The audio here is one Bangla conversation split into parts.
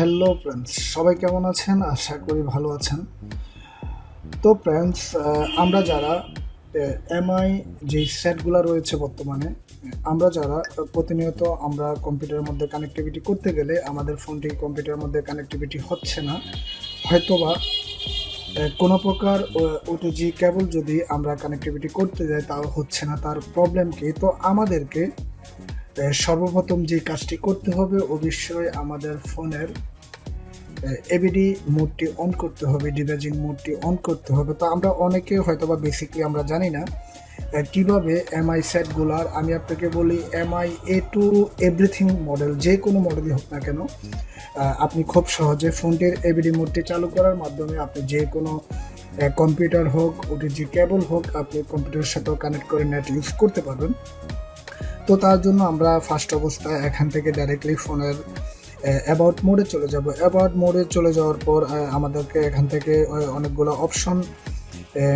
হ্যালো ফ্রেন্ডস সবাই কেমন আছেন? আশা করি ভালো আছেন। তো ফ্রেন্ডস আমরা যারা এমআই যে সেটগুলো রয়েছে বর্তমানে, আমরা যারা, প্রতিনিয়ত আমরা কম্পিউটারের মধ্যে কানেক্টিভিটি করতে গেলে আমাদের ফোনটি কম্পিউটারের মধ্যে কানেক্টিভিটি হচ্ছে না। হয়তোবা কোনো প্রকার ওটিজি কেবল যদি আমরা কানেক্টিভিটি করতে যাই, তাও হচ্ছে না, তার প্রবলেম কি? তো আমাদেরকে সর্বপ্রথম যে কাজটি করতে হবে অবশ্যই আমাদের ফোনের এবিডি মোডটি অন করতে হবে ডিভাইজিং মোডটি অন করতে হবে। তো আমরা অনেকে হয়তো বা বেসিকলি আমরা জানি না কীভাবে এমআই সেটগুলার আমি আপনাকে বলি MI A two everything model যে কোনো মডেলই হোক না কেন আপনি খুব সহজে ফোনটির এবিডি মোডটি চালু করার মাধ্যমে আপনি যে কোনো কম্পিউটার হোক ওটিজি কেবল হোক, আপনি কম্পিউটারের সাথেও কানেক্ট করে নেট ইউজ করতে পারবেন। তো তার জন্য আমরা ফার্স্ট অবস্থায় এখান থেকে ডাইরেক্টলি ফোনের অ্যাবাউট মোডে চলে যাব। অ্যাবাউট মোডে চলে যাওয়ার পর আমাদেরকে এখান থেকে অনেকগুলো অপশন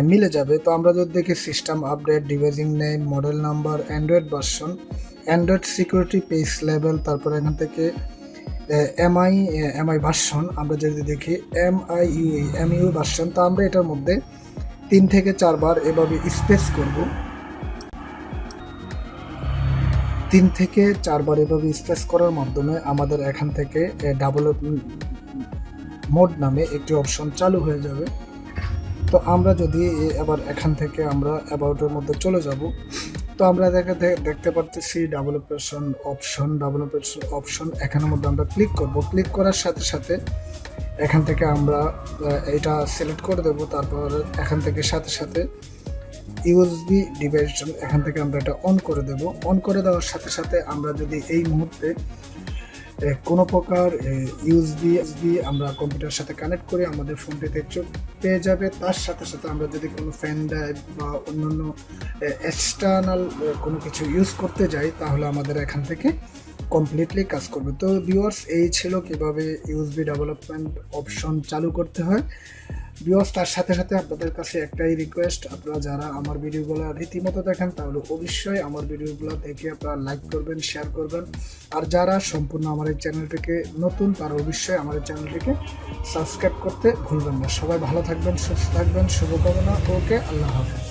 মিলে যাবে। তো আমরা যদি দেখি system update devising name model number android version android security page level তারপর এখান থেকে এমআই এমআই ভার্সন আমরা যদি দেখি M I U M U version তো আমরা এটার মধ্যে তিন থেকে চারবার এভাবে স্পেস করব। তিন থেকে চারবার এভাবে স্পেস করার মাধ্যমে আমাদের এখান থেকে ডাবল মোড নামে একটি অপশন চালু হয়ে যাবে। তো আমরা যদি এবার এখান থেকে আমরা অ্যাবাউটের মধ্যে চলে যাব, তো আমরা দেখে দেখতে পারতেছি double operation option double operation option এখানের মধ্যে আমরা ক্লিক করব। ক্লিক করার সাথে সাথে এখান থেকে আমরা এটা সিলেক্ট করে দেব, তারপর এখান থেকে সাথে সাথে ইউএসবি ডিভাইস এখান থেকে আমরা এটা অন করে দেব। অন করে দেওয়ার সাথে সাথে আমরা যদি এই মুহূর্তে কোনো প্রকার ইউএসবি এসবি আমরা কম্পিউটারের সাথে কানেক্ট করে, আমাদের ফোনটিতে চোখ পেয়ে যাবে। তার সাথে সাথে আমরা যদি কোনো ফ্যান ড্রাইভ বা অন্যান্য এক্সটার্নাল কোনো কিছু ইউজ করতে যাই, তাহলে আমাদের এখান থেকে কমপ্লিটলি কাজ করবে। তো ভিউয়ার্স এই ছিল কীভাবে ইউএসবি ডেভেলপমেন্ট অপশন চালু করতে হয়। বিওস তার সাথে সাথে আপনাদের কাছে একটাই রিকোয়েস্ট আপনারা যারা আমার ভিডিওগুলো রীতিমতো দেখেন, তাহলে অবশ্যই আমার ভিডিওগুলো দেখে আপনারা লাইক করবেন শেয়ার করবেন। আর যারা সম্পূর্ণ আমার এই চ্যানেলটিকে নতুন, তারা অবশ্যই আমার এই চ্যানেলটিকে সাবস্ক্রাইব করতে ভুলবেন না। সবাই ভালো থাকবেন, সুস্থ থাকবেন, শুভকামনা। ওকে, আল্লাহ হাফেজ।